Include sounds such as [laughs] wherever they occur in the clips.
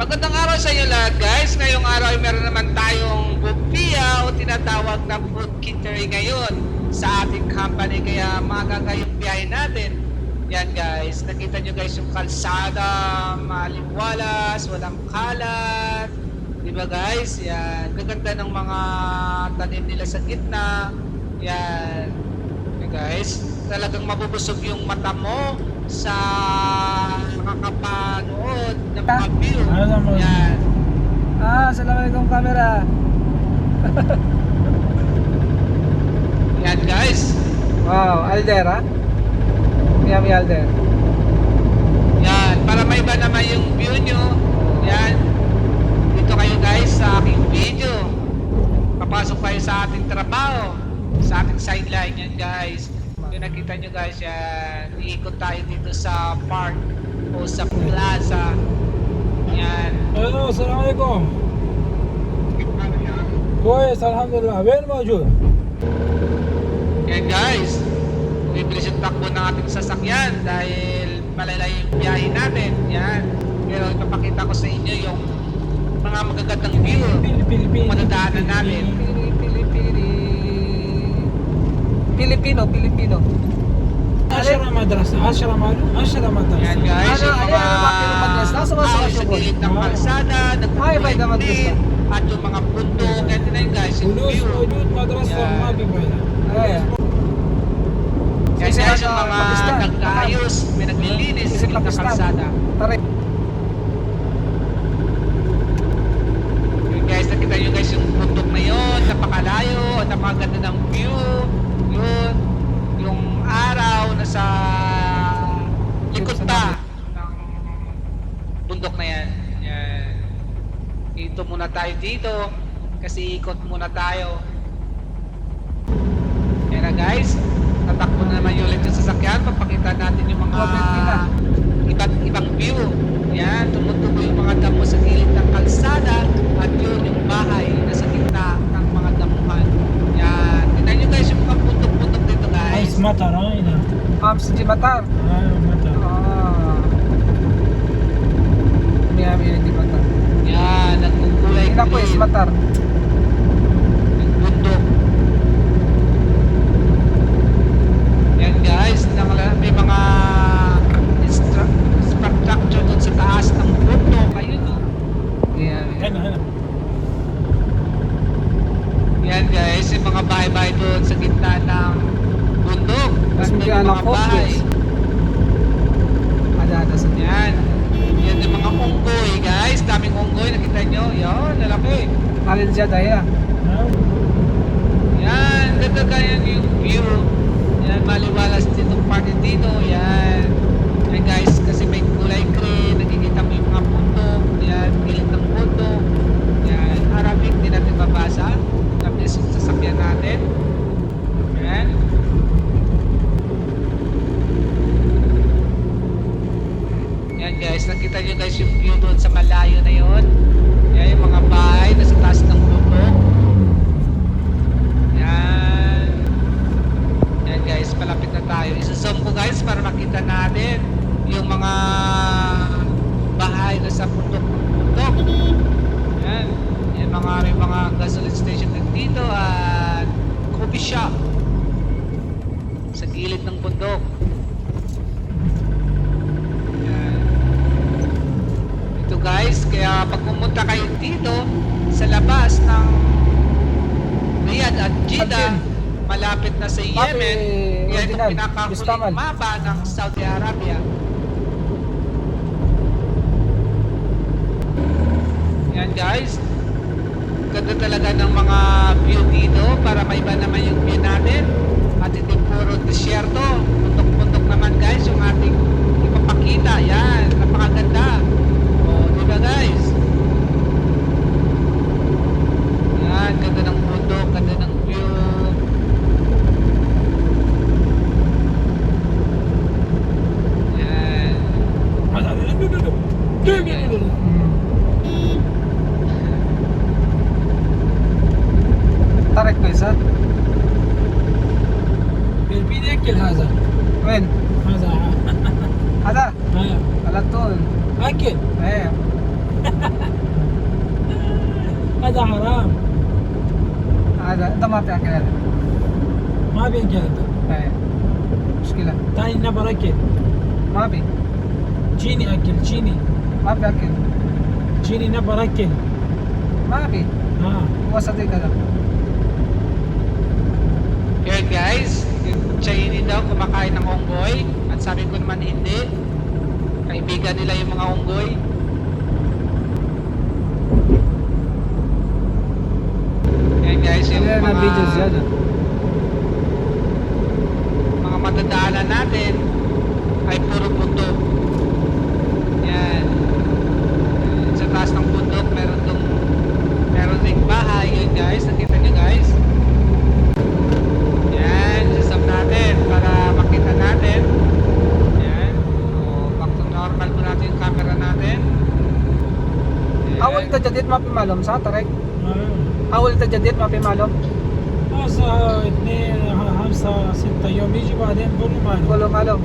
Magandang araw sa inyo lahat guys. Ngayong araw ay meron naman tayong bupia o tinatawag na food kitchery ngayon sa ating company. Kaya magaga yung biyahe natin. Yan guys, nakita nyo guys yung kalsada, maliwalas, walang kalat. Di ba guys? Yan, gaganda ng mga tanim nila sa gitna. Yan. Guys, talagang mabubusog yung mata mo sa nakakapanood ng mga view. Ano naman? Yan. Ah, Assalamualaikum kamera. [laughs] Yan guys. Wow, Alder ha? Miami Alder. Yan. Para may iba naman yung view nyo. Yan. Dito kayo guys sa aking video. Papasok kayo sa ating trabaho. Sa ating sideline yan guys. Yung nakita nyo guys yan. Iikot tayo dito sa park o sa plaza. Yan. Hello, salam alaikum. Kuwais, alhamdulillah. Where majud? Yan guys, bibilis yung takbo ng ating sasakyan dahil malalay yung biyahe natin. Yan. Pero ipapakita ko sa inyo yung mga magagandang view kung madadaanan namin. Pilipino, Pilipino. 10 madrasa, 10 malo, 10 madrasa. Yan guys, ano, yung mga madrasa, nasa mga sa gilid ng kalsada, nagpapagpintin, at yung mga bundok, eto na yun guys, yung view. Ulus, madrasa, mabibay. Ayan. Yan guys, yung mga nag-ayos, may naglilinis sa gilid ng kalsada. Tara. muna tayo dito kasi ikot muna tayo. Yan na guys tatakbo na naman yung ulit yung sasakyan. Papakita natin yung mga uh, iba't ibang view. Yan tumutubo yung mga damo sa gilid ng kalsada at yun yung bahay na sa kita ng mga damuhan. Yan. Tignan nyo guys yung mga putok-putok dito guys. Ay smata na oh, yun ah. di Matar. Ah, matar? Bundok. Yan guys, may mga structure doon sa taas ng bundok. Ayun oh. o. Yan. Yan, yan guys, yung mga bahay-bahay doon sa gitna ng bundok. Mas may anak ko. Bahay. Adadasan yan. Yan unggoy guys. Daming unggoy. Nakita nyo? Yan, lalaki. Alin siya daya. ها Yan, ganda kaya yung view. Yan, maliwalas dito party dito. Yan guys, kasi may kulay green. Nakikita mo yung mga bundok. Yan, gilid ng bundok. Yan, Arabic, di natin babasa. Tapos yung sasakyan natin. Yan. Yan guys, nakita nyo guys yung view doon sa malayo na yon. Yan yung mga bahay nasa taas ng bundok. Yan. Yan guys, palapit na tayo. Isa-zoom ko guys para makita natin yung mga bahay na sa bundok ng bundok. Yan. Yan mga may mga gasoline station din dito at shop sa gilid ng bundok. Ito guys, kaya pag pumunta kayo dito sa labas ng Riyadh at Jeddah, malapit na sa Yemen, yan itong pinakahuling mapa ng Saudi Arabia. Yan guys, ganda talaga ng mga view dito para maiba naman yung view natin. At hindi puro disyerto, puntok-puntok naman guys yung ating ipapakita. Yan, الأسد بالبيد اكل هذا وين؟ هذا هذا؟ أيوه غلطتوني أكل إيه هذا حرام هذا أنت ما بتاكل هذا ما بيأكل هذا إيه مشكلة تاني نبر أكل ما بي جيني أكل جيني ما بأكل جيني نبر أكل ما بي ها هو صديق هذا guys, Chinese daw kumakain ng unggoy at sabi ko naman hindi. Kaibigan nila yung mga unggoy. Yan guys, yung Kaya mga, videos yan mga matadaanan natin ay puro bundok. Yan. تجديد ما في معلوم صح طريق آه. اول تجديد ما في معلوم هسه اثنين خمسة ستة يوم يجي بعدين كله معلوم كله معلوم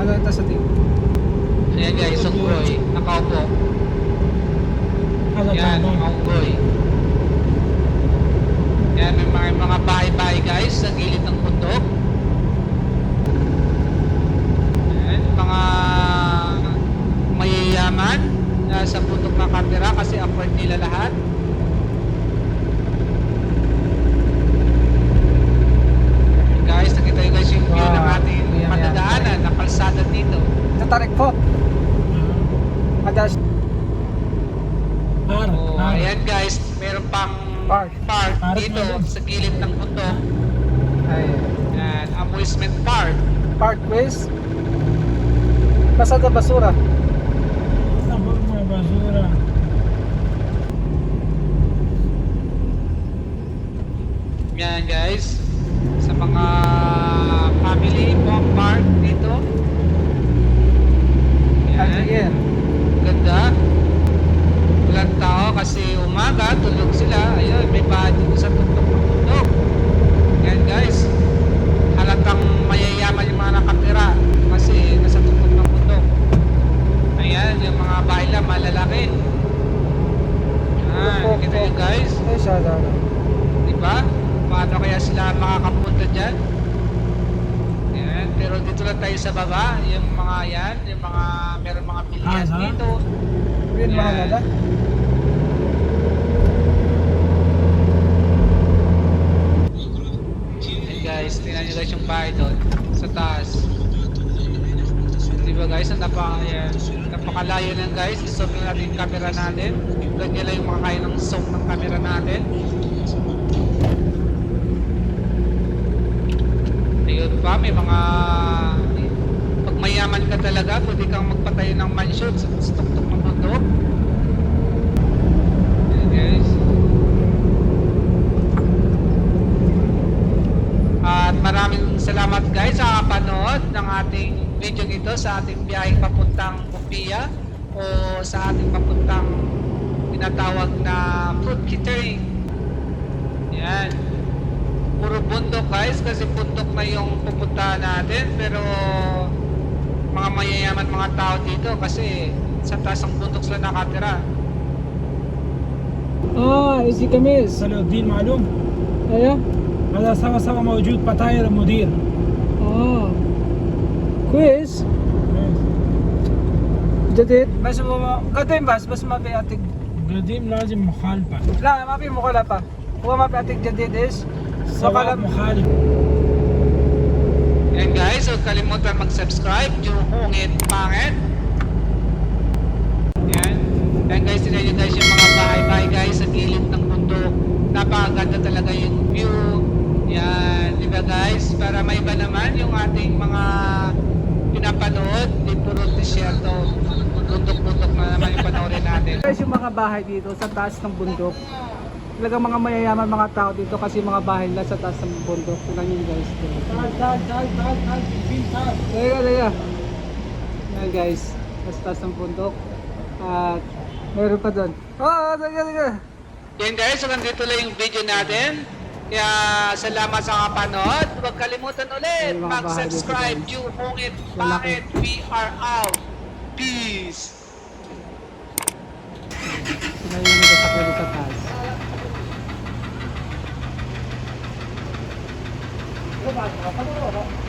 هذا انت صديق Ayan guys, unggoy. Nakaupo. هذا Yan, mga تعبان unggoy. Yan, may mga, mga bahay-bahay guys sa gilid ng bundok. comfort nila lahat. Guys, nakita nyo guys yung view wow. ng ating yeah, matadaanan kalsada dito. Tatarik po. Mm. Adas. Park, oh. Ayan guys, meron pang park, park, dito sa gilid ng buto. Ayan. Ayan, amusement park. Park ways. Basta basura. Basura. Yan guys, sa mga family pong park dito. Yan. Again. Ganda. Walang tao kasi umaga, tulog sila. Ayun, may bahay dito sa tuktok ng tulog. Yan guys, halatang mayayaman yung mga nakatira kasi nasa tuktok ng bundok. Ayan, yung mga bahay lang, malalaki. Yan, kita nyo guys. Ay, siya, diba? Diba? paano kaya sila makakapunta dyan? Yan. Pero dito lang tayo sa baba, yung mga yan, yung mga, meron mga pilihan ah, dito. Yun mga lalat. guys, tingnan nyo guys yung bahay doon sa taas diba guys, napaka, yan, napakalayo lang guys, isom na natin yung camera natin ganyan lang yung makakaya ng zoom ng camera natin Ayun pa, may mga pag mayaman ka talaga, pwede kang magpatayo ng mansion sa tuktok ng bundok. Ayan guys. At maraming salamat guys sa panood ng ating video ito sa ating biyaheng papuntang Bupia o sa ating papuntang tinatawag na fruit catering. Yan. Puro bundok guys kasi bundok na yung pupuntahan natin pero mga mayayaman mga tao dito kasi sa taas ng bundok sila nakatira. اه ايزي كميز صلاح الدين معلوم ايوه هذا سوا سوا موجود بطاير المدير اه كويس جديد بس هو قديم بس بس ما في اعتق قديم لازم مخالفة لا ما في مخالفة هو ما في اعتق جديد ايش؟ سواء مخالف And guys, huwag kalimutan mag-subscribe, yung hungit pangit. Yan. Yan guys, tignan nyo guys yung mga bahay-bahay guys sa gilid ng bundok. Napakaganda talaga yung view. Yan, di ba guys? Para may iba naman yung ating mga pinapanood, di puro disyerto. Bundok-bundok na naman yung panoorin natin. Guys, yung mga bahay dito sa taas ng bundok talagang mga mayayaman mga tao dito kasi mga bahay nila sa taas ng bundok. Tingnan nyo guys. Tag, tag, tag, tag, tag, tag. Teka, teka. Guys, sa taas ng bundok. At meron pa doon. Oh, teka, teka. Yan guys, so nandito lang yung video natin. Kaya salamat sa kapanood. Huwag kalimutan ulit mag-subscribe. You Hungit Bakit We Are Out. Peace! Sinayin nyo sa pwede sa taas. Các bạn có.